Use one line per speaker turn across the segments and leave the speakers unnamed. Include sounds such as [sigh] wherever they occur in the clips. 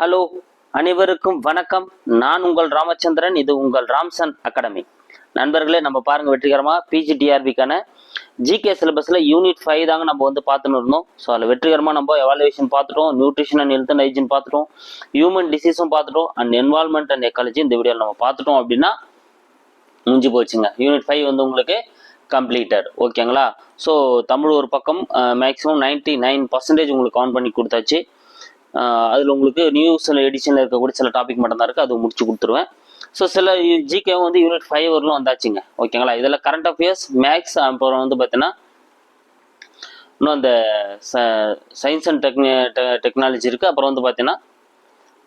Hello அனைவருக்கும் வணக்கம். நான் உங்கள் ராமச்சந்திரன். இது உங்கள் ராம்சன் அகாடமி. நண்பர்களே நம்ம பாருங்க வெற்றிகரமாக பிஜிடிஆர்பிக்கான ஜிகே சிலபஸ்ல யூனிட் ஃபைவ் தாங்க நம்ம வந்து பார்த்துன்னு இருந்தோம். ஸோ அதில் வெற்றிகரமாக நம்ம எவாலுவேஷன் பார்த்துட்டோம். Nutrition and health and hygiene பார்த்துட்டோம். ஹியூமன் டிசீஸும் பார்த்துட்டோம். அண்ட் என்வால்மெண்ட் அண்ட் எக்காலஜி இந்த வீடியோவில் நம்ம பார்த்துட்டோம் அப்படின்னா முடிஞ்சு போச்சுங்க. யூனிட் ஃபைவ் வந்து உங்களுக்கு கம்ப்ளீட்டட் ஓகேங்களா ஸோ தமிழ் ஒரு பக்கம் மேக்ஸிமம் நைன்டி நைன் பர்சன்டேஜ் உங்களுக்கு ஆன் பண்ணி கொடுத்தாச்சு. அதில் உங்களுக்கு நியூஸில் எடிஷனில் இருக்கக்கூடிய சில டாபிக் மட்டும்தான் இருக்குது அது முடிச்சு கொடுத்துருவேன். ஸோ சில ஜிகேவும் வந்து யூனிட் ஃபைவ் வரலும் வந்தாச்சுங்க. ஓகேங்களா இதில் கரண்ட் அஃபேர்ஸ் மேக்ஸ் அப்புறம் வந்து பார்த்தீங்கன்னா இன்னும் அந்த சயின்ஸ் அண்ட் டெக்னி டெக்னாலஜி இருக்குது அப்புறம் வந்து பார்த்தீங்கன்னா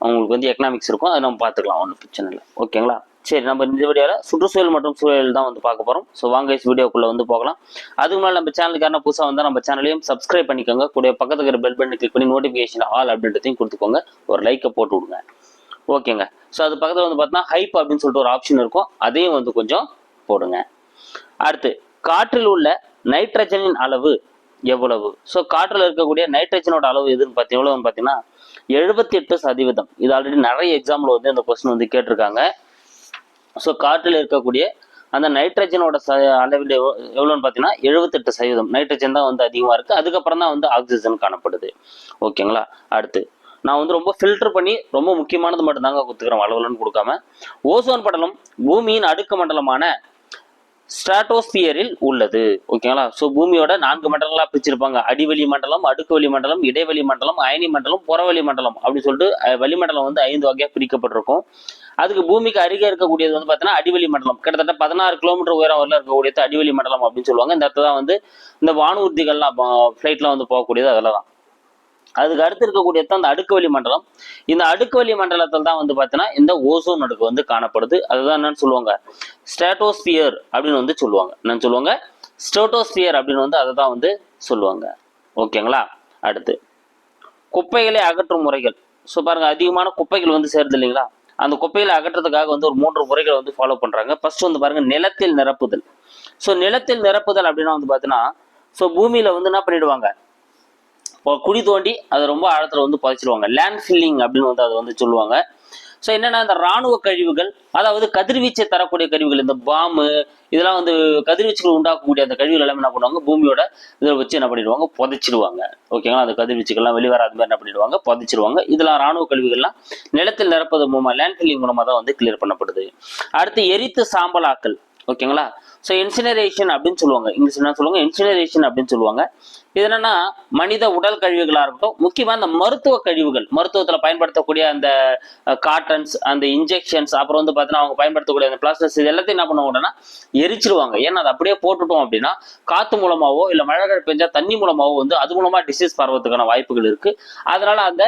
அவங்களுக்கு வந்து எக்கனாமிக்ஸ் இருக்கும். அதை நம்ம பார்த்துக்கலாம். ஒன்றும் பிரச்சனை இல்லை. ஓகேங்களா சரி நம்ம இந்த வீடியோவில் சுற்றுச்சூழல் மற்றும் சூழல் தான் வந்து பார்க்க போகிறோம் ஸோ வாங்க வீடியோக்குள்ளே வந்து போகலாம். அதுக்கு முன்னாடி நம்ம சேனலுக்கு யாரும் புதுசாக வந்தால் நம்ம சேனலையும் சப்ஸ்கிரைப் பண்ணிக்கோங்க. கூட பக்கத்துக்கு இருக்கிற பெல் பட்டன் கிளிக் பண்ணி நோட்டிஃபிகேஷன் ஆல் அப்படின்றதையும் கொடுத்துக்கோங்க. ஒரு லைக்கை போட்டு விடுங்க. ஓகேங்க ஸோ அது பக்கத்தில் வந்து பார்த்தீங்கன்னா ஹைப் அப்படின்னு சொல்லிட்டு ஒரு ஆப்ஷன் இருக்கும். அதையும் வந்து கொஞ்சம் போடுங்க. அடுத்து காற்றில் உள்ள நைட்ரஜனின் அளவு எவ்வளவு? ஸோ காற்றில் இருக்கக்கூடிய நைட்ரஜனோட அளவு எதுன்னு பார்த்தீங்கன்னா எவ்வளோன்னு பார்த்தீங்கன்னா எழுபத்தி எட்டு சதவீதம். இது ஆல்ரெடி நிறைய எக்ஸாம்பிள் வந்து இந்த கொஸ்டின் வந்து கேட்டிருக்காங்க. ஸோ காற்றில் இருக்கக்கூடிய அந்த நைட்ரஜனோட ச அளவில் எவ்வளோன்னு பார்த்தீங்கன்னா எழுபத்தெட்டு சதவீதம். நைட்ரஜன் தான் வந்து அதிகமாக இருக்குது அதுக்கப்புறம் தான் வந்து ஆக்சிஜன் காணப்படுது. ஓகேங்களா? அடுத்து நான் வந்து ரொம்ப ஃபில்டர் பண்ணி ரொம்ப முக்கியமானது மட்டும்தாங்க கொடுத்துக்கிறேன் அளவுலன்னு கொடுக்காம. ஓசோன் படலம் பூமியின் அடுக்கு மண்டலமான ஸ்ட்ராட்டோஸ்பியரில் உள்ளது. ஓகேங்களா ஸோ பூமியோட நான்கு மண்டலங்களாக பிரிச்சிருப்பாங்க. அடிவெளி மண்டலம் அடுக்கு வழி மண்டலம் இடைவெளி மண்டலம் அயனி மண்டலம் புறவெளி மண்டலம் அப்படின்னு சொல்லிட்டு வளிமண்டலம் வந்து ஐந்து வகையாக பிரிக்கப்பட்டிருக்கும். அதுக்கு பூமிக்கு அருகே இருக்கக்கூடியது வந்து பார்த்தீங்கன்னா அடிவெளி மண்டலம். கிட்டத்தட்ட பதினாறு கிலோமீட்டர் உயரம் வரல இருக்கக்கூடியது அடிவெளி மண்டலம் அப்படின்னு சொல்லுவாங்க. இந்த இடத்துல தான் வந்து இந்த வானூர்திகள்லாம் ஃப்ளைட்லாம் வந்து போகக்கூடியது அதில் தான். அதுக்கு அடுத்து இருக்கக்கூடிய தான் அந்த அடுக்கு வழி மண்டலம். இந்த அடுக்கு வழி மண்டலத்தில் தான் வந்து பார்த்தீங்கன்னா இந்த ஓசோன் அடுக்கு வந்து காணப்படுது. அதுதான் என்னன்னு சொல்லுவாங்க. ஸ்டேட்டோஸ்பியர் அப்படின்னு வந்து சொல்லுவாங்க. என்னன்னு சொல்லுவாங்க? ஸ்ட்ரோட்டோஸ்பியர் அப்படின்னு வந்து அதை தான் வந்து சொல்லுவாங்க. ஓகேங்களா? அடுத்து. குப்பைகளை அகற்றும் முறைகள். ஸோ பாருங்க அதிகமான குப்பைகள் வந்து சேருது இல்லைங்களா? அந்த குப்பைகளை அகற்றதுக்காக வந்து ஒரு மூன்று முறைகளை வந்து ஃபாலோ பண்ணுறாங்க ஃபர்ஸ்ட் வந்து பாருங்க நிலத்தில் நிரப்புதல். ஸோ நிலத்தில் நிரப்புதல் அப்படின்னா வந்து பார்த்தீங்கன்னா ஸோ பூமியில் வந்து என்ன பண்ணிடுவாங்க? குழி தோண்டி அதை ரொம்ப ஆழத்தில் வந்து புதைச்சிருவாங்க லேண்ட் ஃபில்லிங் அப்படின்னு வந்து அதை வந்து சொல்லுவாங்க. ஸோ என்னென்னா இந்த ராணுவ கழிவுகள் அதாவது கதிர்வீச்சை தரக்கூடிய கழிவுகள் இந்த பாம்பு இதெல்லாம் வந்து கதிர்வீச்சுகள் உண்டாக்கக்கூடிய அந்த கழிவுகள் எல்லாம் என்ன பண்ணுவாங்க? பூமியோட இதில் வச்சு என்ன பண்ணிடுவாங்க? புதைச்சிடுவாங்க. ஓகேங்களா அந்த கதிர்வீச்சுகள்லாம் வெளிவராத மாதிரி என்ன பண்ணிடுவாங்க? புதைச்சிடுவாங்க. இதெல்லாம் ராணுவ கழிவுகள்லாம் நிலத்தில் நிரப்பது மூலமாக லேண்ட் ஃபில்லிங் மூலமாக தான் வந்து கிளியர் பண்ணப்படுது. அடுத்து எரித்து சாம்பலாக்கல். ஓகேங்களா ஸோ இன்சினரேஷன் அப்படின்னு சொல்லுவாங்க. இங்கிலீஷ் என்ன சொல்லுவாங்க? இன்சினரேஷன் அப்படின்னு சொல்லுவாங்க. இது என்னன்னா மனித உடல் கழிவுகளா இருக்கட்டும் முக்கியமா இந்த மருத்துவ கழிவுகள் மருத்துவத்துல பயன்படுத்தக்கூடிய அந்த காட்டன்ஸ் அந்த இன்ஜெக்ஷன்ஸ் அப்புறம் வந்து பார்த்தீங்கன்னா அவங்க பயன்படுத்தக்கூடிய அந்த பிளாஸ்டர்ஸ் இது எல்லாத்தையும் என்ன பண்ணுவாங்கன்னா எரிச்சிருவாங்க. ஏன்னா அதை அப்படியே போட்டுட்டோம் அப்படின்னா காத்து மூலமாவோ இல்ல மழை பெஞ்சா தண்ணி மூலமாவோ வந்து அது மூலமா டிசீஸ் பரவத்துக்கான வாய்ப்புகள் இருக்கு. அதனால அந்த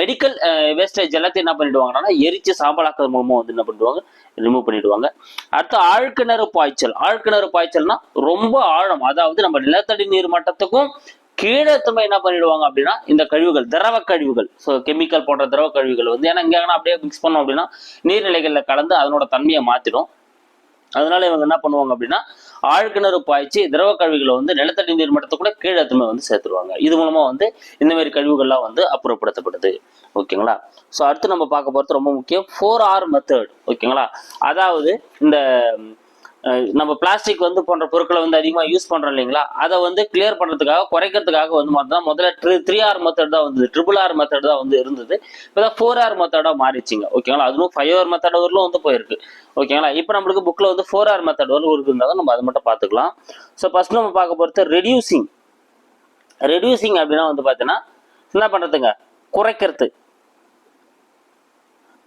மெடிக்கல் வேஸ்டேஜ் எல்லாத்தையும் என்ன பண்ணிடுவாங்கன்னா எரிச்சு சாம்பலாக்குறது மூலமா வந்து என்ன பண்ணிடுவாங்க ரிமூவ் பண்ணிடுவாங்க. அடுத்து ஆழ்கிணறு பாய்ச்சல். ஆழ்கிணறு பாய்ச்சல்னா ரொம்ப ஆழம். அதாவது நம்ம நிலத்தடி நீர் மட்டத்துக்கும் கீழே திரும்ப என்ன பண்ணிடுவாங்க அப்படின்னா இந்த கழிவுகள் திரவ கழிவுகள். ஸோ கெமிக்கல் போன்ற திரவ கழிவுகள் வந்து ஏன்னா இங்கே அப்படியே மிக்ஸ் பண்ணோம் அப்படின்னா நீர்நிலைகளில் கலந்து அதனோட தன்மையை மாற்றிடும் அதனால இவங்க என்ன பண்ணுவாங்க அப்படின்னா ஆழ்கிணறு பாய்ச்சி திரவ கழிவுகளை வந்து நிலத்தடி நீர் மட்டத்தை கூட கீழே திரும்ப வந்து சேர்த்துருவாங்க. இது மூலமா வந்து இந்த மாதிரி கழிவுகள்லாம் வந்து அப்புறப்படுத்தப்படுது. ஓகேங்களா? ஸோ அடுத்து நம்ம பார்க்க போகிறது ரொம்ப முக்கியம். ஃபோர் ஆர் மெத்தட் ஓகேங்களா? அதாவது இந்த நம்ம பிளாஸ்டிக் வந்து போன்ற பொருட்களை வந்து அதிகமாக யூஸ் பண்றோம் இல்லைங்களா? அதை வந்து கிளியர் பண்றதுக்காக குறைக்கிறதுக்காக வந்து பார்த்தோம்னா முதல்ல த்ரீ த்ரீ ஆர் மெத்தட் தான் வந்து ட்ரிபிள் ஆர் மெத்தட் தான் வந்து இருந்தது. இப்போதான் ஃபோர் ஆர் மெத்தடாக மாறிச்சிங்க ஓகேங்களா அதுவும் ஃபைவ் ஆர் மெத்தட் வரலும் வந்து போயிருக்கு. ஓகேங்களா இப்போ நம்மளுக்கு புக்கில் வந்து ஃபோர் ஆர் மெத்தட் வரலும் இருக்குங்கிறத நம்ம அதை மட்டும் பார்த்துக்கலாம். ஸோ ஃபர்ஸ்ட் நம்ம பார்க்க போகிறது ரெடியூசிங் ரெடியூசிங் அப்படின்னா வந்து பார்த்தீங்கன்னா என்ன பண்ணுறதுங்க குறைக்கிறது.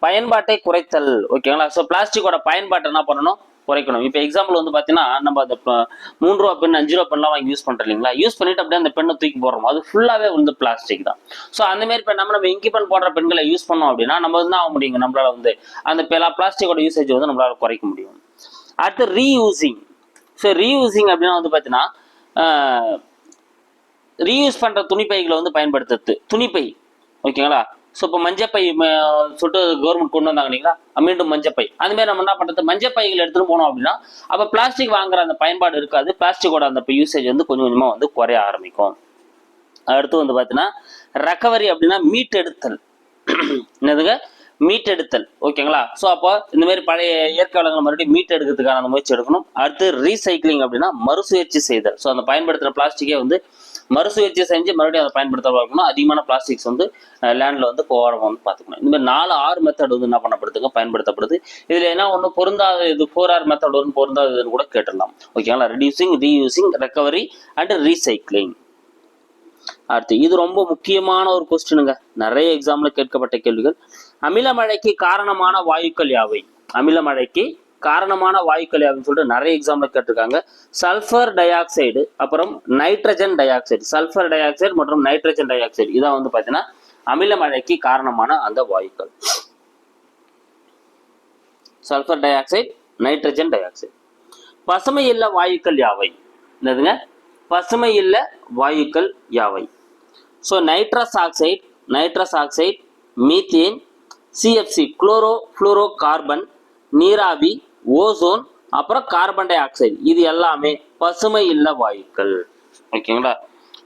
பயன்பாட்டை குறைத்தல். ஓகேங்களா ஸோ பிளாஸ்டிக்கோட பயன்பாட்டை என்ன பண்ணணும்? குறைக்கணும். இப்போ எக்ஸாம்பிள் வந்து பார்த்தீங்கன்னா நம்ம அந்த மூணு ரூபா பெண் அஞ்சு ரூபா பென்லாம் வாங்கி யூஸ் பண்ணுறோம் இல்லைங்களா? யூஸ் பண்ணிட்டு அப்படியே அந்த பெண்ணை தூக்கி போடுறோம். அது ஃபுல்லாகவே வந்து பிளாஸ்டிக் தான். ஸோ அந்த மாதிரி இப்போ நம்ம நம்ம இங்கி பெண் போடுற பெண்களை யூஸ் பண்ணோம் அப்படின்னா நம்ம வந்து ஆக முடியுங்க? நம்மளால வந்து அந்த பிளாஸ்டிக்கோட யூசேஜ் வந்து நம்மளால குறைக்க முடியும். அடுத்து ரீயூசிங் ஸோ ரீயூசிங் அப்படின்னா வந்து பார்த்தீங்கன்னா ரீயூஸ் பண்ணுற துணிப்பைகளை வந்து பயன்படுத்துறது. துணிப்பை. ஓகேங்களா? ஸோ இப்போ மஞ்சப்பை சொல்லிட்டு கவர்மெண்ட் கொண்டு வந்தாங்க இல்லைங்களா? மீண்டும் மஞ்சப்பை. அந்த மாதிரி நம்ம என்ன பண்ணுறது மஞ்சப்பைகள் எடுத்துகிட்டு போனோம் அப்படின்னா அப்போ பிளாஸ்டிக் வாங்குற அந்த பயன்பாடு இருக்காது. பிளாஸ்டிக்கோட அந்த யூசேஜ் வந்து கொஞ்சம் கொஞ்சமா வந்து குறைய ஆரம்பிக்கும். அடுத்து வந்து பார்த்தீங்கன்னா ரெக்கவரி அப்படின்னா மீட்டெடுத்தல். [clears throat] என்னதுங்க? மீட்டெடுத்தல் ஓகேங்களா? ஸோ அப்போ இந்த மாதிரி பழைய இயற்கை வளங்களை மறுபடியும் மீட்டெடுக்கிறதுக்கான அந்த முயற்சி எடுக்கணும். அடுத்து ரீசைக்ளிங் அப்படின்னா மறுசுழற்சி செய்தல். ஸோ அந்த பயன்படுத்துகிற பிளாஸ்டிக்கே வந்து மறுசுழற்சி செஞ்சு மறுபடியும் அதை பயன்படுத்த பார்க்கணும் அதிகமான பிளாஸ்டிக்ஸ் வந்து லேண்டில் வந்து போகாம வந்து பார்த்துக்கணும். இந்த மாதிரி நாலு ஆறு மெத்தட் வந்து என்ன பண்ணப்படுதுங்க? பயன்படுத்தப்படுது. இதில் என்ன ஒன்று பொருந்தாத இது ஃபோர் ஆர் மெத்தட் ஒன்று பொருந்தாததுன்னு கூட கேட்டுடலாம். ஓகேங்களா? Reducing reusing recovery and recycling அடுத்து இது ரொம்ப முக்கியமான ஒரு கொஸ்டினுங்க நிறைய எக்ஸாமில் கேட்கப்பட்ட கேள்விகள். அமில மழைக்கு காரணமான வாயுக்கள் யாவை? அமில மழைக்கு காரணமான வாயுக்கள் யாவைன்னு சொல்லிட்டு நிறைய எக்ஸாம்ல கேட்டிருக்காங்க. சல்ஃபர் டை ஆக்சைடு அப்புறம் nitrogen dioxide sulphur dioxide மற்றும் நைட்ரஜன் டை ஆக்சைடு இதான் வந்து பார்த்தீங்கன்னா அமில மழைக்கு காரணமான அந்த வாயுக்கள். Sulphur dioxide nitrogen dioxide பசுமை இல்ல வாயுக்கள் யாவை? என்னதுங்க? பசுமை இல்ல வாயுக்கள் யாவை? So nitrous oxide nitrous oxide methane CFC chlorofluorocarbon நீராவி ஓசோன் அப்புறம் கார்பன் டை ஆக்சைடு இது எல்லாமே பசுமை இல்ல வாயுக்கள். ஓகேங்களா?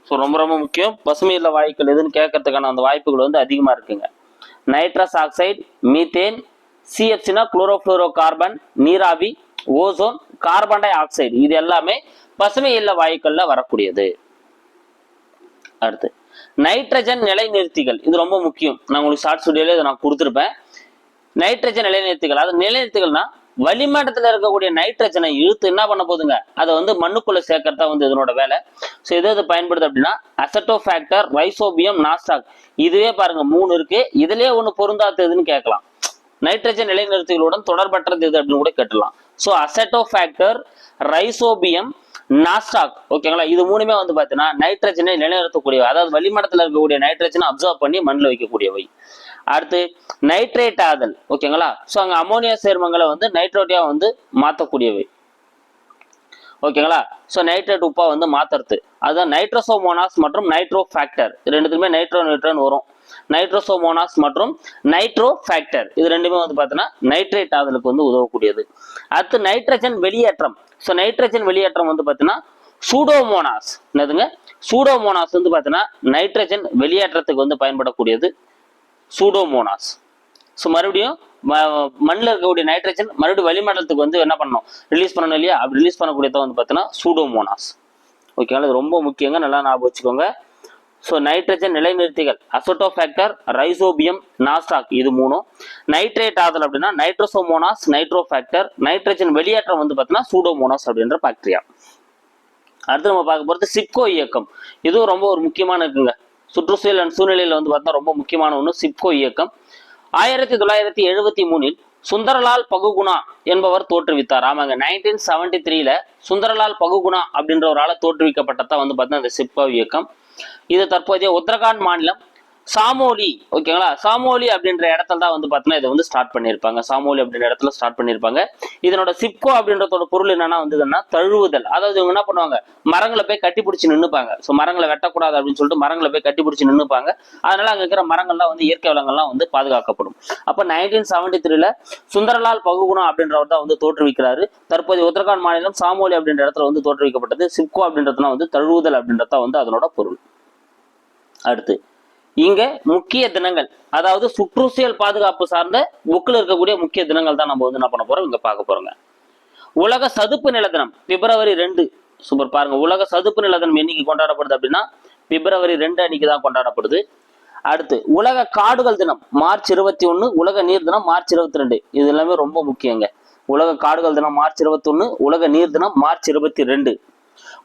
ஸோ ரொம்ப ரொம்ப முக்கியம். பசுமை இல்ல வாயுக்கள் எதுன்னு கேட்கறதுக்கான அந்த வாய்ப்புகள் வந்து அதிகமாக இருக்குங்க. நைட்ரஸ் ஆக்சைடு மீத்தேன் சிஎஃப்சினா குளோரோஃப்ளோரோ கார்பன் நீராவி ஓசோன் கார்பன் டை ஆக்சைடு இது எல்லாமே பசுமை இல்ல வாயுக்கள்ல வரக்கூடியது. அடுத்து. நைட்ரஜன் நிலைநிறுத்திகள். இது ரொம்ப முக்கியம். நான் உங்களுக்கு ஷார்ட் ஸ்டுடியோல இதை நான் கொடுத்துருப்பேன். நைட்ரஜன் நிலைநிறுத்திகள். அது நிலைநிறுத்திகள்னா வளிமண்டலத்தில் இருக்கக்கூடிய நைட்ரஜனை இழுத்து என்ன பண்ண போகுதுங்க? அதை வந்து மண்ணுக்குள்ள சேர்க்கறதா வந்து இதனோட வேலை. ஸோ எது எது பயன்படுது அப்படின்னா அசட்டோ ஃபேக்டர் ரைசோபியம் நாஸ்டாக் இதுவே பாருங்க மூணு இருக்கு. இதுலயே ஒன்று பொருந்தாத்ததுன்னு கேட்கலாம். நைட்ரஜன் நிலைநிறுத்திகளுடன் தொடர்பற்றது எது அப்படின்னு கூட கேட்டலாம் so azotobacter rhizobium nostoc ஓகேங்களா இது மூணுமே வந்து பார்த்தீங்கன்னா நைட்ரஜனை நிலைநிறுத்தக்கூடியவை. அதாவது வளிமண்டலத்தில் இருக்கக்கூடிய நைட்ரஜனை அப்சர்வ் பண்ணி மண்ணில் வைக்கக்கூடியவை. அடுத்து நைட்ரேட் ஆதல். ஓகேங்களா ஸோ அங்கே அமோனியா சேர்மங்களை வந்து நைட்ரோட்டியா வந்து மாற்றக்கூடியவை ஓகேங்களா ஸோ நைட்ரேட் உப்பா வந்து மாத்துறது. அதுதான் நைட்ரோசோமோனாஸ் மற்றும் நைட்ரோ ஃபேக்டர் ரெண்டுத்துக்குமே நைட்ரோ நைட்ரோன்னு வரும். நைட்ரோசோமோனாஸ் மற்றும் நைட்ரோ ஃபேக்டர் இது ரெண்டுமே வந்து பார்த்தீங்கன்னா நைட்ரேட் ஆதலுக்கு வந்து உதவக்கூடியது. அடுத்து நைட்ரஜன் வெளியேற்றம். ஸோ நைட்ரஜன் வெளியேற்றம் வந்து பார்த்தீங்கன்னா சூடோமோனாஸ். என்னதுங்க? சூடோமோனாஸ் வந்து பார்த்தீங்கன்னா நைட்ரஜன் வெளியேற்றத்துக்கு வந்து பயன்படக்கூடியது சூடோமோனாஸ். ஸோ மறுபடியும் மண்ணில் இருக்கக்கூடிய நைட்ரஜன் மறுபடியும் வளிமண்டலத்துக்கு வந்து என்ன பண்ணணும்? ரிலீஸ் பண்ணணும் இல்லையா? அப்படி ரிலீஸ் பண்ணக்கூடியதை வந்து பார்த்தீங்கன்னா சூடோமோனாஸ். ஓகேங்களா இது ரொம்ப முக்கியங்க. நல்லா ஞாபகம் வச்சுக்கோங்க. ஸோ நைட்ரஜன் நிலைநிறுத்திகள் அசோட்டோ ஃபேக்டர் ரைசோபியம் நாஸ்டாக் இது மூணும். நைட்ரேட் ஆதல் அப்படின்னா நைட்ரோசோமோனாஸ் நைட்ரோ ஃபேக்டர் நைட்ரஜன் வெளியேற்றம் வந்து பார்த்தீங்கன்னா சூடோமோனாஸ் அப்படின்ற பாக்டீரியா அடுத்து நம்ம பார்க்க போகிறது சிப்கோ இயக்கம். இதுவும் ரொம்ப ஒரு முக்கியமான இருக்குங்க. சுற்றுச்சூழல் அண்ட் சூழ்நிலையில் வந்து பார்த்தா ரொம்ப முக்கியமான ஒன்று சிப்கோ இயக்கம். ஆயிரத்தி தொள்ளாயிரத்தி எழுபத்தி மூணில் சுந்தரலால் பகுகுணா என்பவர் தோற்றுவித்தார். ஆமாங்க நைன்டீன் செவன்டி த்ரீல சுந்தரலால் பகுகுணா அப்படின்ற ஒரு ஆளை தோற்றுவிக்கப்பட்டதான் வந்து பார்த்தீங்கன்னா இந்த சிப்கோ இயக்கம். இது தற்போதைய உத்தரகாண்ட் மாநிலம் சாமோலி ஓகேங்களா? சாமோலி அப்படின்ற இடத்துல தான் வந்து பார்த்தீங்கன்னா இதை வந்து ஸ்டார்ட் பண்ணியிருப்பாங்க. சாமோலி அப்படின்ற இடத்துல ஸ்டார்ட் பண்ணியிருப்பாங்க. இதனோட சிப்கோ அப்படின்றதோட பொருள் என்னன்னா வந்ததுன்னா தழுவுதல். அதாவது இவங்க என்ன பண்ணுவாங்க? மரங்களை போய் கட்டி பிடிச்சி நின்றுப்பாங்க ஸோ மரங்களை வெட்டக்கூடாது அப்படின்னு சொல்லிட்டு மரங்களை போய் கட்டி பிடிச்சி நின்றுப்பாங்க அதனால அங்கே இருக்கிற மரங்கள்லாம் வந்து இயற்கை வளங்கள்லாம் வந்து பாதுகாக்கப்படும். அப்போ நைன்டீன் செவன்டி த்ரீல சுந்தரலால் பகுகுணா அப்படின்றவர் தான் வந்து தோற்றுவிக்கிறாரு. தற்போது உத்தரகாண்ட் மாநிலம் சாமோலி அப்படின்ற இடத்துல வந்து தோற்றுவிக்கப்பட்டது. சிப்கோ அப்படின்றதுனா வந்து தழுவுதல் அப்படின்றதான் வந்து அதனோட பொருள். அடுத்து இங்க முக்கிய தினங்கள் அதாவது சுற்றுச்சூழல் பாதுகாப்பு சார்ந்த புக்கில் இருக்கக்கூடிய முக்கிய தினங்கள் தான் நம்ம வந்து என்ன பண்ண போறோம்? இங்க பார்க்க போறோங்க. உலக சதுப்பு நில தினம் பிப்ரவரி ரெண்டு சூப்பர் பாருங்க. உலக சதுப்பு நில தினம் என்னைக்கு கொண்டாடப்படுது அப்படின்னா பிப்ரவரி ரெண்டு அன்னைக்கு தான் கொண்டாடப்படுது. அடுத்து உலக காடுகள் தினம் மார்ச் இருபத்தி ஒன்று உலக நீர் தினம் மார்ச் இருபத்தி ரெண்டு. இது எல்லாமே ரொம்ப முக்கியங்க. உலக காடுகள் தினம் மார்ச் இருபத்தி ஒன்று உலக நீர் தினம் மார்ச் இருபத்தி ரெண்டு.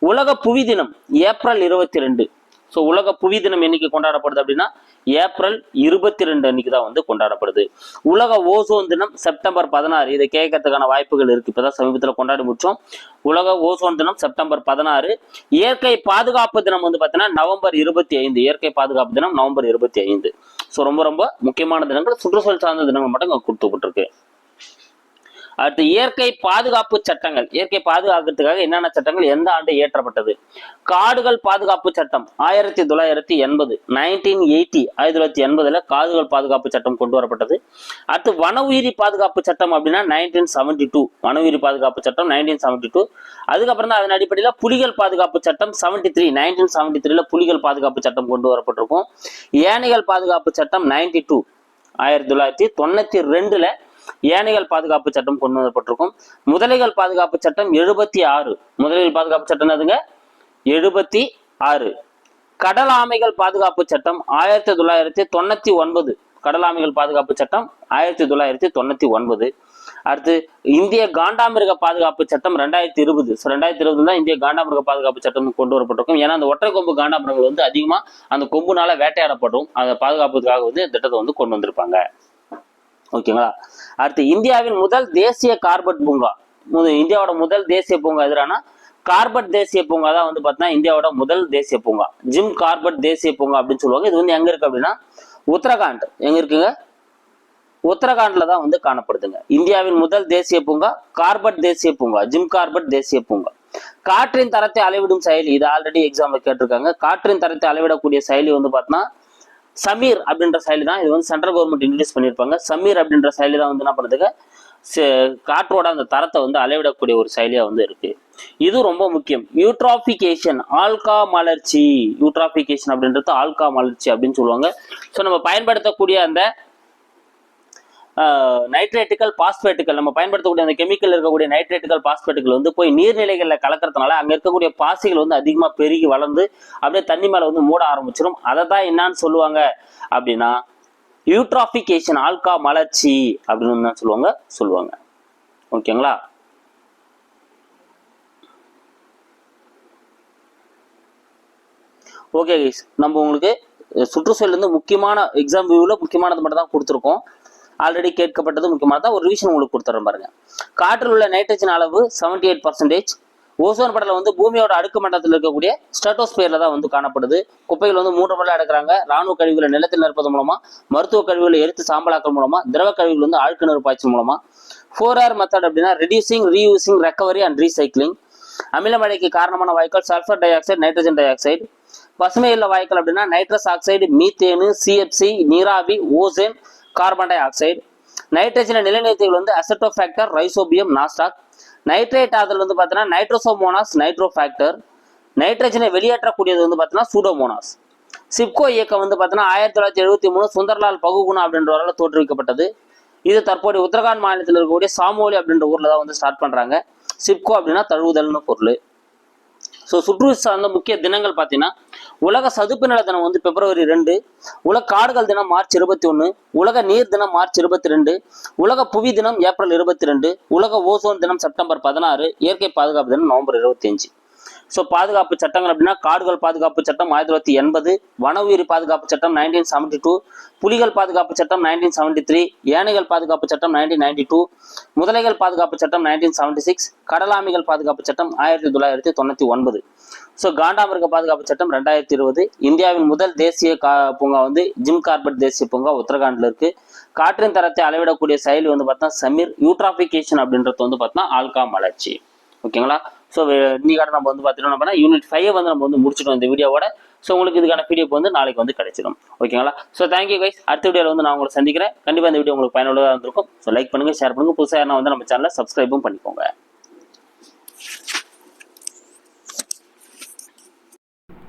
உலக புவி தினம் ஏப்ரல் இருபத்தி ரெண்டு. ஸோ உலக புவி தினம் என்னைக்கு கொண்டாடப்படுது அப்படின்னா ஏப்ரல் இருபத்தி ரெண்டு அன்னைக்கு தான் வந்து கொண்டாடப்படுது. உலக ஓசோன் தினம் செப்டம்பர் பதினாறு இதை கேட்கறதுக்கான வாய்ப்புகள் இருக்கு. இப்பதான் சமீபத்தில் கொண்டாடி முடிச்சோம். உலக ஓசோன் தினம் செப்டம்பர் பதினாறு. இயற்கை பாதுகாப்பு தினம் வந்து பார்த்தீங்கன்னா நவம்பர் இருபத்தி ஐந்து இயற்கை பாதுகாப்பு தினம் நவம்பர் இருபத்தி ஐந்து ஸோ ரொம்ப ரொம்ப முக்கியமான தினங்கள் சுற்றுச்சூழல் சார்ந்த தினங்கள் மட்டும் கொடுத்துக்கிட்டு இருக்கு. அடுத்து இயற்கை பாதுகாப்பு சட்டங்கள். இயற்கை பாதுகாக்கிறதுக்காக என்னென்ன சட்டங்கள்? எந்த ஆண்டு இயற்றப்பட்டது? காடுகள் பாதுகாப்பு சட்டம் ஆயிரத்தி தொள்ளாயிரத்தி எண்பது. நைன்டீன் எயிட்டி ஆயிரத்தி தொள்ளாயிரத்தி எண்பதுல காடுகள் பாதுகாப்பு சட்டம் கொண்டு வரப்பட்டது. அடுத்து வன உயிரி பாதுகாப்பு சட்டம் அப்படின்னா நைன்டீன் செவன்டி டூ வன உயிரி பாதுகாப்பு சட்டம் நைன்டீன் செவன்டி டூ அதுக்கப்புறம் தான் அதன் அடிப்படையில் புலிகள் பாதுகாப்பு சட்டம் செவன்டி த்ரீ நைன்டீன் செவன்டி த்ரீல புலிகள் பாதுகாப்பு சட்டம் கொண்டு வரப்பட்டிருக்கும். ஏனைகள் பாதுகாப்பு சட்டம் நைன்டி டூ ஆயிரத்தி தொள்ளாயிரத்தி தொண்ணூத்தி ரெண்டுல ஏனைகள் பாதுகாப்பு சட்டம் கொண்டு வரப்பட்டிருக்கும் முதலைகள் பாதுகாப்பு சட்டம் எழுபத்தி ஆறு. முதலைகள் பாதுகாப்பு சட்டம் அதுங்க எழுபத்தி ஆறு. கடல் ஆமைகள் பாதுகாப்பு சட்டம் ஆயிரத்தி தொள்ளாயிரத்தி தொண்ணூத்தி ஒன்பது. கடல் ஆமைகள் பாதுகாப்பு சட்டம் ஆயிரத்தி தொள்ளாயிரத்தி தொண்ணூத்தி ஒன்பது. அடுத்து இந்திய காண்டாமிருக பாதுகாப்பு சட்டம் ரெண்டாயிரத்தி இருபது. ஸோ ரெண்டாயிரத்தி இருபது தான் இந்திய காண்டாமிருக பாதுகாப்பு சட்டம் கொண்டு வரப்பட்டிருக்கும். ஏன்னா அந்த ஒற்றை கொம்பு காண்டாமிருகங்கள் வந்து அதிகமா அந்த கொம்புனால வேட்டையாடப்படும். அந்த பாதுகாப்புக்காக வந்து இந்த திட்டத்தை வந்து கொண்டு வந்திருப்பாங்க. ஓகேங்களா? அடுத்து இந்தியாவின் முதல் தேசிய கார்பெட் பூங்கா. இந்தியாவோட முதல் தேசிய பூங்கா எதிரானா? கார்பெட் தேசிய பூங்கா தான் வந்து பார்த்தீங்கன்னா இந்தியாவோட முதல் தேசிய பூங்கா. ஜிம் கார்பட் தேசிய பூங்கா அப்படின்னு சொல்லுவாங்க. இது வந்து எங்க இருக்கு அப்படின்னா உத்தரகாண்ட். எங்க இருக்குங்க? உத்தரகாண்ட்ல தான் வந்து காணப்படுதுங்க. இந்தியாவின் முதல் தேசிய பூங்கா கார்பட் தேசிய பூங்கா ஜிம் கார்பட் தேசிய பூங்கா. காற்றின் தரத்தை அளவிடும் செயலி இது ஆல்ரெடி எக்ஸாம்ல கேட்டிருக்காங்க. காற்றின் தரத்தை அளவிடக்கூடிய செயலி வந்து பார்த்தீங்கன்னா சமீர் அப்படின்ற செயலி தான். இது வந்து சென்ட்ரல் கவர்மெண்ட் இன்ட்ரடியூஸ் பண்ணியிருப்பாங்க. சமீர் அப்படின்ற செயலி தான் வந்து என்ன பண்ணுறதுக்கு காற்றோட அந்த தரத்தை வந்து அளவிடக்கூடிய ஒரு செயலியாக வந்து இருக்கு. இது ரொம்ப முக்கியம். யூட்ராஃபிகேஷன் ஆல்கா மலர்ச்சி. யூட்ராஃபிகேஷன் அப்படின்றது ஆல்கா மலர்ச்சி அப்படின்னு சொல்லுவாங்க. ஸோ நம்ம பயன்படுத்தக்கூடிய அந்த நைட்ரேட்டுகள் பாஸ்பேட்டுகள் நம்ம பயன்படுத்தக்கூடிய அந்த கெமிக்கல் இருக்கக்கூடிய நைட்ரேட்டுகள் பாஸ்பேட்டுகள் வந்து போய் நீர்நிலைகளில் கலக்கறதுனால அங்கே இருக்கக்கூடிய பாசிகள் வந்து அதிகமாக பெருகி வளர்ந்து அப்படியே தண்ணி மேலே வந்து மூட ஆரம்பிச்சிடும் அதை தான் என்னன்னு சொல்லுவாங்க அப்படின்னா யூட்ராஃபிகேஷன் ஆல்கா மலர்ச்சி அப்படின்னு தான் சொல்லுவாங்க சொல்லுவாங்க. ஓகேங்களா? ஓகே நம்ம உங்களுக்கு சுற்றுச்சூழல் இருந்து முக்கியமான எக்ஸாம் வியூவில் முக்கியமானது மட்டும் தான் கொடுத்துருக்கோம். ஆல்ரெடி கேட்கப்பட்டது முக்கியமானது ஒரு ரிவிஷன் உங்களுக்கு கொடுத்துறேன் பாருங்க. காற்றில் உள்ள நைட்ரஜன் அளவு செவன்டி எயிட் பர்சன்டேஜ் ஓசோன் படலம் வந்து பூமியோட அடுக்கு மண்டலத்தில் இருக்கக்கூடிய ஸ்டேட்டோஸ்பியர்ல தான் வந்து காணப்படுது. குப்பைகள் வந்து மூன்று படலம் எடுக்கிறாங்க. ராணுவ கழிவுகளை நிலத்தில் நிற்பது மூலமா மருத்துவ கழிவுகளை எரித்து சாம்பலாக்கல் மூலமா திரவ கழிவுகள் வந்து ஆழ்கிணறு பாய்ச்சல் மூலமா. ஃபோர் ஆர் மெத்தட் அப்படின்னா reducing reusing recovery and recycling அமிலமழைக்கு காரணமான வாய்க்கால் sulphur dioxide nitrogen dioxide பசுமை இல்ல வாய்க்கால் அப்படின்னா நைட்ரஸ் ஆக்சைடு மீத்தேனு சிஎஃப்சி நீராவி ஓசேன் கார்பன் டை ஆக்சைடு நைட்ரஜனை நிலைநிறுத்திகள் வந்து அசட்டோஃபேக்டர் ரைசோபியம் நாஸ்டாக் நைட்ரேட் ஆதல் வந்து பார்த்தீங்கன்னா நைட்ரோசோமோனாஸ் நைட்ரோஃபேக்டர் நைட்ரஜனை வெளியேற்றக்கூடியது வந்து பார்த்தீங்கன்னா சூடோமோனாஸ் சிப்கோ இயக்கம் வந்து பார்த்தீங்கன்னா ஆயிரத்தி தொள்ளாயிரத்தி எழுபத்தி மூணு சுந்தர்லால் பகுகுணா அப்படின்றவரால் தோற்றுவிக்கப்பட்டது. இது தற்போதைய உத்தரகாண்ட் மாநிலத்தில் இருக்கக்கூடிய சாமோலி அப்படின்ற ஊரில் தான் வந்து ஸ்டார்ட் பண்ணுறாங்க சிப்கோ அப்படின்னா தழுவுதல்னு பொருள். ஸோ சுற்றுச்சூழல் சார்ந்த முக்கிய தினங்கள் பார்த்தீங்கன்னா உலக சதுப்பு நில தினம் வந்து பிப்ரவரி ரெண்டு உலக காடுகள் தினம் மார்ச் இருபத்தி ஒன்று உலக நீர் தினம் மார்ச் இருபத்தி ரெண்டு உலக புவி தினம் ஏப்ரல் இருபத்தி ரெண்டு உலக ஓசோன் தினம் செப்டம்பர் பதினாறு இயற்கை பாதுகாப்பு தினம் நவம்பர் இருபத்தி அஞ்சு ஸோ பாதுகாப்பு சட்டங்கள் அப்படின்னா காடுகள் பாதுகாப்பு சட்டம் ஆயிரத்தி தொள்ளாயிரத்தி எண்பது வன உயிரி பாதுகாப்பு சட்டம் நைன்டீன் செவன்டி டூ புலிகள் பாதுகாப்பு சட்டம் நைன்டீன் செவன்டி த்ரீ ஏனைகள் பாதுகாப்பு சட்டம் நைன்டீன் நைன்டி டூ முதலைகள் பாதுகாப்பு சட்டம் நைன்டீன் செவன்டி சிக்ஸ் கடலாமிகள் பாதுகாப்பு சட்டம் ஆயிரத்தி தொள்ளாயிரத்தி தொண்ணூற்றி ஒன்பது. ஸோ காண்டாமிருக பாதுகாப்பு சட்டம் ரெண்டாயிரத்தி இருபது இந்தியாவின் முதல் தேசிய கா பூங்கா வந்து ஜிம் கார்பெட் தேசிய பூங்கா உத்தரகாண்டில் இருக்கு. காற்றின் தரத்தை அளவிடக்கூடிய செயலி வந்து பார்த்தா சமீர் யூட்ராஃபிகேஷன் அப்படின்றது வந்து பார்த்தா ஆல்கா மலர்ச்சி ஓகேங்களா? ஸோ இன்னைக்காட நம்ம வந்து பார்த்துட்டோம் நம்ம யூனிட் ஃபைவ் வந்து நம்ம வந்து முடிச்சிட்டோம் இந்த வீடியோவோட ஸோ உங்களுக்கு இதுக்கான பிடிஎஃப் வந்து நாளைக்கு வந்து கிடைச்சிடும் ஓகேங்களா ஸோ தேங்க்யூ கைஸ் அடுத்த வீடியோவில் வந்து நான் உங்களை சந்திக்கிறேன். கண்டிப்பாக இந்த வீடியோ உங்களுக்கு பயனுள்ளதாக இருந்திருக்கும். ஸோ லைக் பண்ணுங்க ஷேர் பண்ணுங்க. புதுசாக யாரா வந்து நம்ம சேனலை சப்ஸ்கிரைபும் பண்ணிக்கோங்க.